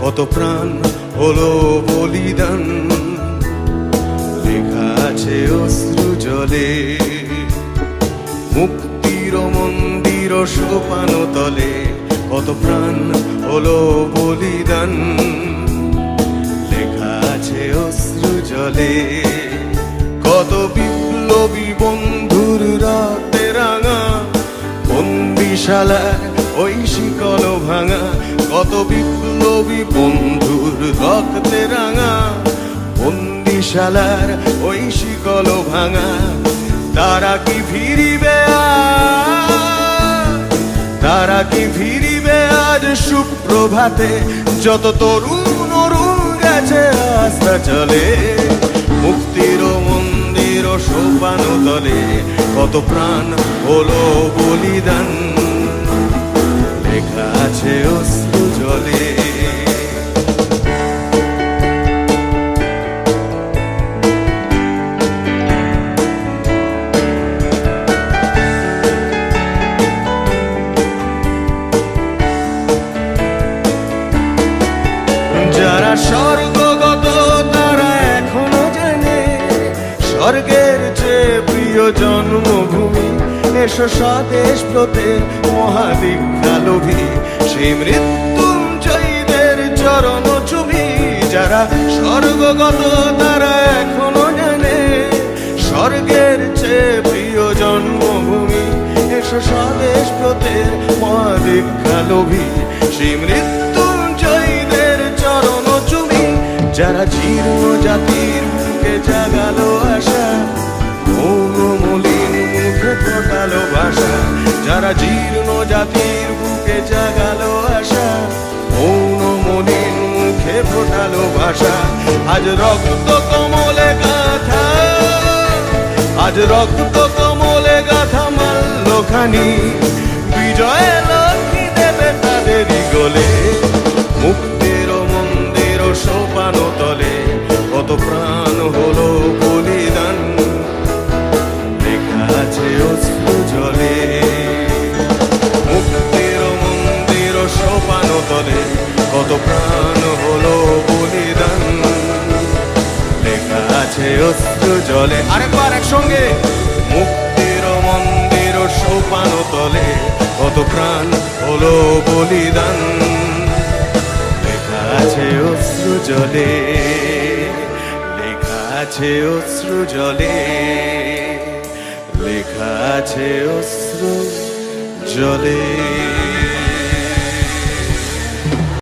কত প্রাণ হলো বলিদান। লেখা আছে অশ্রু জলে, মুক্তির মন্দির সোপান তলে কত প্রাণ হলো বলিদান। লেখা আছে অশ্রু জলে, কত বিপ্লবী বন্ধুর রাতে রাঙা ভাঙা কত বিপ্লবী বন্ধুর রক্তে রাঙা, বন্দিশালার ওই শিকল ভাঙা, তারা কি ফিরিবে? তারা কি ফিরিবে আজ সুপ্রভাতে? যত তরুণ অরুণ গেছে, আস্থা চলে। মুক্তির মন্দির সোপান তলে কত প্রাণ হলো বলিদান। লেখা আছে অশ্রু স্বর্গের চেয়ে প্রিয় জন্মভূমি, এসো স্বদেশ প্রতে ব্রতে মহাদীক্ষালোভী। সেই মৃত্যুঞ্জয়ীদের চরণ চুমি, যারা স্বর্গগত তারা এখনও জানে। স্বর্গের চেয়ে প্রিয় জন্মভূমি, এসো স্বদেশ প্রতে ব্রতে মহাদীক্ষালোভী। সেই মৃত্যুঞ্জয়ীদের চরণ চুমি, যারা জীর্ণ জাতির মুখে জাগালো আশা। ভাষা যারা জীর্ণ জাতির বুকে জাগালো আশা, মৌন মলিন মুখে ফোটালো ভাষা। আজ রক্ত কমলে গাথা, আজ রক্ত কমলে গাথা মাল্ল কত প্রাণ হলো বলিদান। লেখা আছে অশ্রু জলে। আরেকবার একসঙ্গে। মুক্তির মন্দির সোপান তলে কত প্রাণ হলো বলিদান। লেখা আছে অশ্রু জলে। লেখা আছে অশ্রু জলে। লেখা আছে অশ্রু জলে।